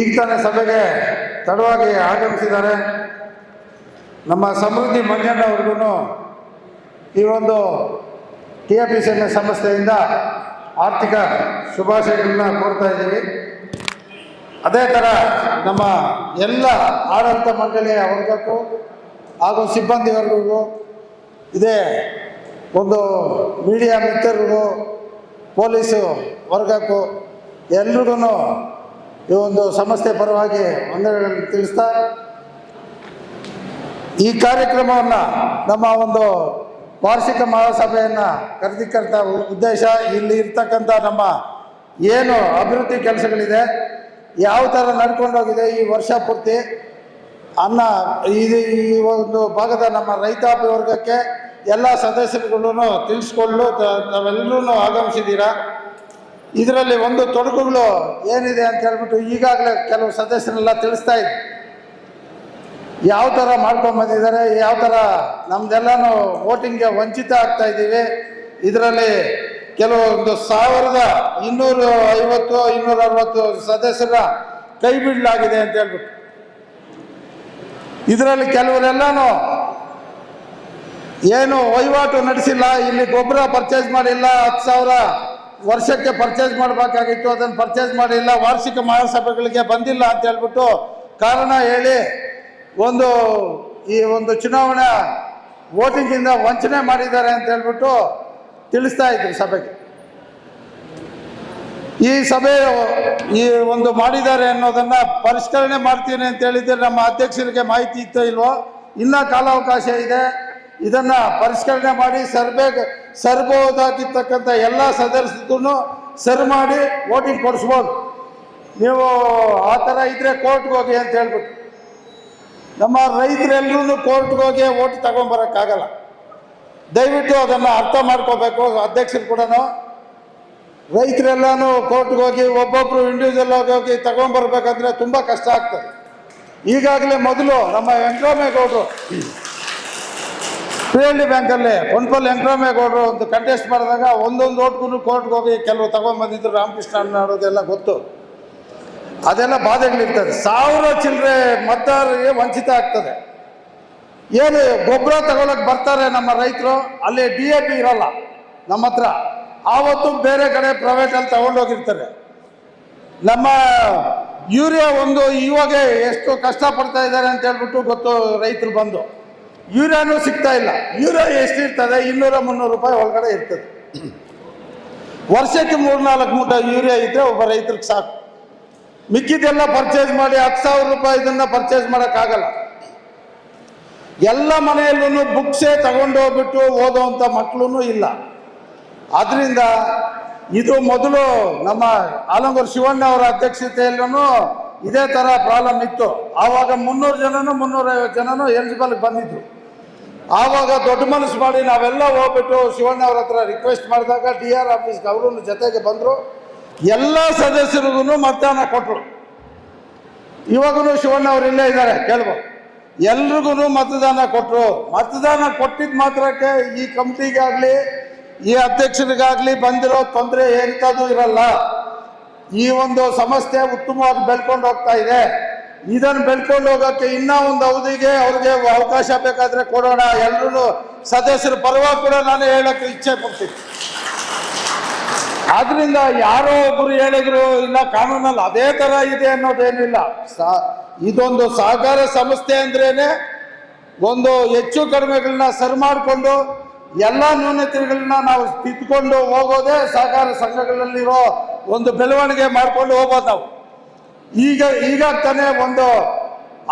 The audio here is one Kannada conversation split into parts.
ಈಗ ತಾನೇ ಸಭೆಗೆ ತಡವಾಗಿ ಆಗಮಿಸಿದ್ದಾರೆ. ನಮ್ಮ ಸಮೃದ್ಧಿ ಮಂಜಣ್ಣ ಅವ್ರಿಗೂ ಈ ಒಂದು T A P C N ಸಂಸ್ಥೆಯಿಂದ ಆರ್ಥಿಕ ಶುಭಾಶಯಗಳನ್ನ ಕೋರ್ತಾ ಇದ್ದೀವಿ. ಅದೇ ಥರ ನಮ್ಮ ಎಲ್ಲ ಆಡಳಿತ ಮಂಡಳಿಯ ವರ್ಗಕ್ಕೂ ಹಾಗೂ ಸಿಬ್ಬಂದಿ ವರ್ಗಕ್ಕೂ ಇದೇ ಒಂದು ಮೀಡಿಯಾ ಮಿತ್ರರಿಗೂ, ಪೊಲೀಸು ವರ್ಗಕ್ಕೂ ಎಲ್ರಿಗೂ ಈ ಒಂದು ಸಮಸ್ಯೆ ಪರವಾಗಿ ವಂದನೆಗಳನ್ನು ತಿಳಿಸ್ತಾ, ಈ ಕಾರ್ಯಕ್ರಮವನ್ನು ನಮ್ಮ ಒಂದು ವಾರ್ಷಿಕ ಮಹಾಸಭೆಯನ್ನು ಕರೆದಿಕ್ಕಂಥ ಉದ್ದೇಶ ಇಲ್ಲಿ ಇರ್ತಕ್ಕಂಥ ನಮ್ಮ ಏನು ಅಭಿವೃದ್ಧಿ ಕೆಲಸಗಳಿದೆ, ಯಾವ ಥರ ನಡ್ಕೊಂಡೋಗಿದೆ ಈ ವರ್ಷ ಪೂರ್ತಿ, ಅನ್ನ ಇದು ಈ ಒಂದು ಭಾಗದ ನಮ್ಮ ರೈತಾಪಿ ವರ್ಗಕ್ಕೆ ಎಲ್ಲ ಸದಸ್ಯರುಗಳನ್ನು ತಿಳಿಸ್ಕೊಳ್ಳಲು ತ- ತಾವೆಲ್ಲರೂ ಆಗಮಿಸಿದ್ದೀರಾ? ಇದರಲ್ಲಿ ಒಂದು ತೊಡಕುಗಳು ಏನಿದೆ ಅಂತ ಹೇಳ್ಬಿಟ್ಟು ಈಗಾಗಲೇ ಕೆಲವು ಸದಸ್ಯರೆಲ್ಲ ತಿಳಿಸ್ತಾ ಇದ್ದ ಯಾವ ಥರ ಮಾಡ್ಕೊಂಡು ಬಂದಿದ್ದಾರೆ, ಯಾವ ಥರ ನಮ್ದೆಲ್ಲನೂ ವೋಟಿಂಗ್ಗೆ ವಂಚಿತ ಆಗ್ತಾ ಇದ್ದೀವಿ. ಇದರಲ್ಲಿ ಕೆಲವೊಂದು ಸಾವಿರದ ಇನ್ನೂರು ಐವತ್ತು, ಇನ್ನೂರ ಅರವತ್ತು ಸದಸ್ಯರ ಕೈ ಬಿಡಲಾಗಿದೆ ಅಂತ ಹೇಳ್ಬಿಟ್ಟು. ಇದರಲ್ಲಿ ಕೆಲವರೆಲ್ಲನೂ ಏನು ವಹಿವಾಟು ನಡೆಸಿಲ್ಲ, ಇಲ್ಲಿ ಗೊಬ್ಬರ ಪರ್ಚೇಸ್ ಮಾಡಿಲ್ಲ, ಹತ್ತು ಸಾವಿರ ವರ್ಷಕ್ಕೆ ಪರ್ಚೇಸ್ ಮಾಡಬೇಕಾಗಿತ್ತು, ಅದನ್ನು ಪರ್ಚೇಸ್ ಮಾಡಿಲ್ಲ ವಾರ್ಷಿಕ ಮಹಾಸಭೆಗಳಿಗೆ ಬಂದಿಲ್ಲ ಅಂತ ಹೇಳ್ಬಿಟ್ಟು ಕಾರಣ ಹೇಳಿ ಒಂದು ಈ ಒಂದು ಚುನಾವಣಾ ವೋಟಿಂಗಿಂದ ವಂಚನೆ ಮಾಡಿದ್ದಾರೆ ಅಂತ ಹೇಳ್ಬಿಟ್ಟು ತಿಳಿಸ್ತಾ ಇದ್ರು ಸಭೆಗೆ. ಈ ಸಭೆ ಈ ಒಂದು ಮಾಡಿದ್ದಾರೆ ಅನ್ನೋದನ್ನ ಪರಿಷ್ಕರಣೆ ಮಾಡ್ತೀನಿ ಅಂತ ಹೇಳಿದ್ರೆ ನಮ್ಮ ಅಧ್ಯಕ್ಷರಿಗೆ ಮಾಹಿತಿ ಇತ್ತೋ ಇಲ್ವೋ, ಇನ್ನ ಕಾಲಾವಕಾಶ ಇದೆ. ಇದನ್ನ ಪರಿಷ್ಕರಣೆ ಮಾಡಿ ಸರ್ಬೇ ಸರ್ಬಹುದಾಗಿರ್ತಕ್ಕಂಥ ಎಲ್ಲ ಸದಸ್ಯರು ಸರ್ ಮಾಡಿ ವೋಟಿಂಗ್ ಕೊಡಿಸ್ಬೋದು. ನೀವು ಆ ಥರ ಇದ್ರೆ ಕೋರ್ಟ್ಗೆ ಹೋಗಿ ಅಂತ ಹೇಳ್ಬಿಟ್ಟು. ನಮ್ಮ ರೈತರೆಲ್ಲರೂ ಕೋರ್ಟ್ಗೆ ಹೋಗಿ ಓಟ್ ತಗೊಂಬರೋಕ್ಕಾಗಲ್ಲ. ದಯವಿಟ್ಟು ಅದನ್ನು ಅರ್ಥ ಮಾಡ್ಕೋಬೇಕು, ಅಧ್ಯಕ್ಷರು ಕೂಡ. ರೈತರೆಲ್ಲಾನು ಕೋರ್ಟ್ಗೆ ಹೋಗಿ ಒಬ್ಬೊಬ್ಬರು ಇಂಡಿವಿಜುವಲ್ ಆಗಿ ಹೋಗಿ ತಗೊಂಡ್ಬರ್ಬೇಕಂದ್ರೆ ತುಂಬ ಕಷ್ಟ ಆಗ್ತದೆ. ಈಗಾಗಲೇ ಮೊದಲು ನಮ್ಮ ವೆಂಕಟರಾಮೇಗೌಡರು ಪಿ ಎಲ್ ಡಿ ಬ್ಯಾಂಕಲ್ಲಿ ಹೊನ್ಪಲ್ ವೆಂಕಟರಾಮೇಗೌಡರು ಒಂದು ಕಂಟೆಸ್ಟ್ ಮಾಡಿದಾಗ ಒಂದೊಂದು ಓಟ್ಗೂ ಕೋರ್ಟ್ಗೆ ಹೋಗಿ ಕೆಲವು ತಗೊಂಬಂದಿದ್ರು ರಾಮಕೃಷ್ಣ ಅನ್ನೋದೆಲ್ಲ ಗೊತ್ತು. ಅದೆಲ್ಲ ಬಾಧೆಗಳಿರ್ತದೆ. ಸಾವಿರ ಚಿಲ್ಲರೆ ಮತದಾರರಿಗೆ ವಂಚಿತ ಆಗ್ತದೆ. ಏನು ಗೊಬ್ಬರ ತಗೊಳಕ್ ಬರ್ತಾರೆ ನಮ್ಮ ರೈತರು, ಅಲ್ಲಿ ಡಿ ಎ ಪಿ ಇರಲ್ಲ, ನಮ್ಮ ಹತ್ರ. ಆವತ್ತು ಬೇರೆ ಕಡೆ ಪ್ರೈವೇಟಲ್ಲಿ ತಗೊಂಡೋಗಿರ್ತಾರೆ ನಮ್ಮ ಯೂರಿಯಾ ಒಂದು ಇವಾಗ ಎಷ್ಟು ಕಷ್ಟಪಡ್ತಾ ಇದ್ದಾರೆ ಅಂತ ಹೇಳ್ಬಿಟ್ಟು ಗೊತ್ತು ರೈತರು ಬಂದು. ಯೂರಿಯಾನೂ ಸಿಗ್ತಾ ಇಲ್ಲ. ಯೂರಿಯಾ ಎಷ್ಟಿರ್ತದೆ ಇನ್ನೂರ ಮುನ್ನೂರು ರೂಪಾಯಿ ಒಳಗಡೆ ಇರ್ತದೆ. ವರ್ಷಕ್ಕೆ ಮೂರ್ನಾಲ್ಕು ಮೂಟ ಯೂರಿಯಾ ಇದ್ರೆ ಒಬ್ಬ ರೈತರಿಗೆ ಸಾಕು. ಮಿಕ್ಕಿದೆಲ್ಲ ಪರ್ಚೇಸ್ ಮಾಡಿ ಹತ್ತು ಸಾವಿರ ರೂಪಾಯಿ ಇದನ್ನ ಪರ್ಚೇಸ್ ಮಾಡೋಕ್ಕಾಗಲ್ಲ. ಎಲ್ಲ ಮನೆಯಲ್ಲೂ ಬುಕ್ಸೇ ತಗೊಂಡು ಹೋಗ್ಬಿಟ್ಟು ಓದೋವಂಥ ಮಕ್ಕಳು ಇಲ್ಲ. ಆದ್ರಿಂದ ಇದು ಮೊದಲು ನಮ್ಮ ಆಲಂಗೂರು ಶಿವಣ್ಣ ಅವರ ಅಧ್ಯಕ್ಷತೆಯಲ್ಲೂ ಇದೇ ಥರ ಪ್ರಾಬ್ಲಮ್ ಇತ್ತು. ಆವಾಗ ಮುನ್ನೂರು ಜನನೂ ಮುನ್ನೂರೈವತ್ತು ಜನನೂ ಎಲಿಜಿಬಲ್ ಬಂದಿದ್ರು. ಆವಾಗ ದೊಡ್ಡ ಮನಸ್ಸು ಮಾಡಿ ನಾವೆಲ್ಲ ಹೋಗ್ಬಿಟ್ಟು ಶಿವಣ್ಣ ಅವ್ರ ಹತ್ರ ರಿಕ್ವೆಸ್ಟ್ ಮಾಡಿದಾಗ ಡಿ ಆರ್ ಆಫೀಸ್ಗೆ ಅವರು ಜೊತೆಗೆ ಬಂದರು. ಎಲ್ಲ ಸದಸ್ಯರಿಗೂ ಮತದಾನ ಕೊಟ್ಟರು ಇವಾಗೂ ಶಿವಣ್ಣ ಅವರು ಇಲ್ಲೇ ಇದ್ದಾರೆ, ಕೇಳ್ಬೋ. ಎಲ್ರಿಗೂ ಮತದಾನ ಕೊಟ್ಟರು ಮತದಾನ ಕೊಟ್ಟಿದ್ದ ಮಾತ್ರಕ್ಕೆ ಈ ಕಮಿಟಿಗಾಗಲಿ, ಈ ಅಧ್ಯಕ್ಷರಿಗಾಗಲಿ ಬಂದಿರೋ ತೊಂದರೆ ಎಂಥದ್ದು ಇರಲ್ಲ. ಈ ಒಂದು ಸಮಸ್ಯೆ ಉತ್ತಮವಾಗಿ ಬೆಳ್ಕೊಂಡು ಹೋಗ್ತಾ ಇದೆ. ಇದನ್ನು ಬೆಳ್ಕೊಂಡು ಹೋಗೋಕ್ಕೆ ಇನ್ನೂ ಒಂದು ಅವಧಿಗೆ ಅವ್ರಿಗೆ ಅವಕಾಶ ಬೇಕಾದ್ರೆ ಕೊಡೋಣ. ಎಲ್ಲರೂ ಸದಸ್ಯರು ಪರವಾಗಿ ಕೂಡ ನಾನು ಹೇಳಕ್ಕೆ ಇಚ್ಛೆ ಪಡ್ತೀನಿ. ಆದ್ರಿಂದ ಯಾರೋ ಒಬ್ಬರು ಹೇಳಿದ್ರು ಇಲ್ಲ ಕಾನೂನಲ್ಲಿ ಅದೇ ತರ ಇದೆ ಅನ್ನೋದೇನಿಲ್ಲ. ಸಾ- ಇದೊಂದು ಸಹಕಾರ ಸಂಸ್ಥೆ ಅಂದ್ರೇನೆ ಒಂದು ಹೆಚ್ಚು ಕಡಿಮೆಗಳನ್ನ ಸರಿ ಮಾಡಿಕೊಂಡು ಎಲ್ಲ ನ್ಯೂನತೆಗಳನ್ನ ನಾವು ತಿದ್ದುಕೊಂಡು ಹೋಗೋದೇ ಸಹಕಾರ ಸಂಘಗಳಲ್ಲಿರೋ ಒಂದು ಬೆಳವಣಿಗೆ ಮಾಡ್ಕೊಂಡು ಹೋಗೋದು ನಾವು. ಈಗ ಈಗ ತಾನೇ ಒಂದು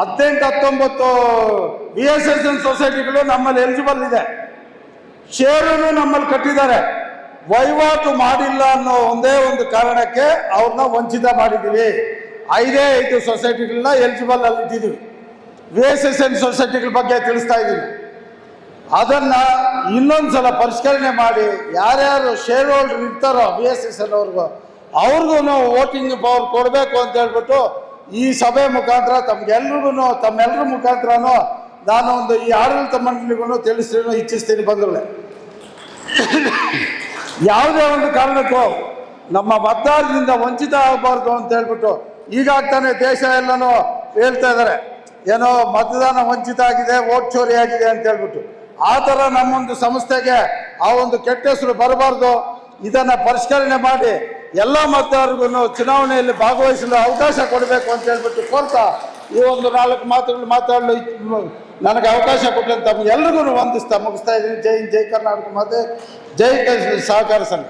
ಹದಿನೆಂಟು, ಹತ್ತೊಂಬತ್ತು ಬಿ ಎಸ್ ಎಸ್ ಎನ್ ಸೊಸೈಟಿಗಳು ನಮ್ಮಲ್ಲಿ ಎಲಿಜಿಬಲ್ ಇದೆ. ಷೇರನ್ನು ನಮ್ಮಲ್ಲಿ ಕಟ್ಟಿದ್ದಾರೆ. ವಹಿವಾಟು ಮಾಡಿಲ್ಲ ಅನ್ನೋ ಒಂದೇ ಒಂದು ಕಾರಣಕ್ಕೆ ಅವ್ರನ್ನ ವಂಚಿತ ಮಾಡಿದ್ದೀವಿ. ಐದೇ ಐದು ಸೊಸೈಟಿಗಳನ್ನ ಎಲಿಜಿಬಲ್ ಅಲ್ಲಿ ಇಟ್ಟಿದ್ದೀವಿ. ವಿ ಎಸ್ ಎಸ್ ಎನ್ ಸೊಸೈಟಿಗಳ ಬಗ್ಗೆ ತಿಳಿಸ್ತಾ ಇದ್ದೀನಿ. ಅದನ್ನ ಇನ್ನೊಂದು ಸಲ ಪರಿಷ್ಕರಣೆ ಮಾಡಿ ಯಾರ್ಯಾರು ಶೇರ್ ಹೋಲ್ಡರ್ ಇರ್ತಾರೋ ವಿ ಎಸ್ ಎಸ್ ಎನ್ ಅವ್ರಿಗೂ ಅವ್ರಿಗೂ ವೋಟಿಂಗ್ ಪವರ್ ಕೊಡಬೇಕು ಅಂತ ಹೇಳ್ಬಿಟ್ಟು ಈ ಸಭೆ ಮುಖಾಂತರ ತಮ್ಗೆಲ್ರಿಗೂ ತಮ್ಮೆಲ್ಲರ ಮುಖಾಂತರನೂ ನಾನು ಒಂದು ಈ ಆಡಳಿತ ಮಂಡಳಿಗೂ ತಿಳಿಸಿ ಇಚ್ಛಿಸ್ತೀನಿ ಬಂಧುಗಳೇ. ಯಾವುದೇ ಒಂದು ಕಾರಣಕ್ಕೂ ನಮ್ಮ ಮತದಾರದಿಂದ ವಂಚಿತ ಆಗಬಾರ್ದು ಅಂತ ಹೇಳ್ಬಿಟ್ಟು ಈಗಾಗ್ತಾನೆ ತಾನೇ ದೇಶ ಎಲ್ಲನೂ ಹೇಳ್ತಾ ಇದ್ದಾರೆ. ಏನೋ ಮತದಾನ ವಂಚಿತ ಆಗಿದೆ ಓಟ್ ಚೋರಿ ಆಗಿದೆ ಅಂತ ಹೇಳ್ಬಿಟ್ಟು. ಆ ಥರ ನಮ್ಮೊಂದು ಸಂಸ್ಥೆಗೆ ಆ ಒಂದು ಕೆಟ್ಟ ಹೆಸರು ಬರಬಾರ್ದು. ಇದನ್ನು ಪರಿಷ್ಕರಣೆ ಮಾಡಿ ಎಲ್ಲ ಮತದಾರರಿಗೂ ಚುನಾವಣೆಯಲ್ಲಿ ಭಾಗವಹಿಸಲು ಅವಕಾಶ ಕೊಡಬೇಕು ಅಂತ ಹೇಳ್ಬಿಟ್ಟು ಕೋರ್ತಾ ಈ ಒಂದು ನಾಲ್ಕು ಮಾತುಗಳು ಮಾತಾಡಲು ನನಗೆ ಅವಕಾಶ ಕೊಟ್ಟಂತ ತಮ್ಗೆ ಎಲ್ರಿಗೂ ವಂದಿಸ್ತಾ ಮುಗಿಸ್ತಾ ಇದ್ದೀನಿ. ಜೈ ಜೈ ಕರ್ನಾಟಕ ಮತ್ತೆ ಜೈ ಸಹಕಾರ ಸಂಘ.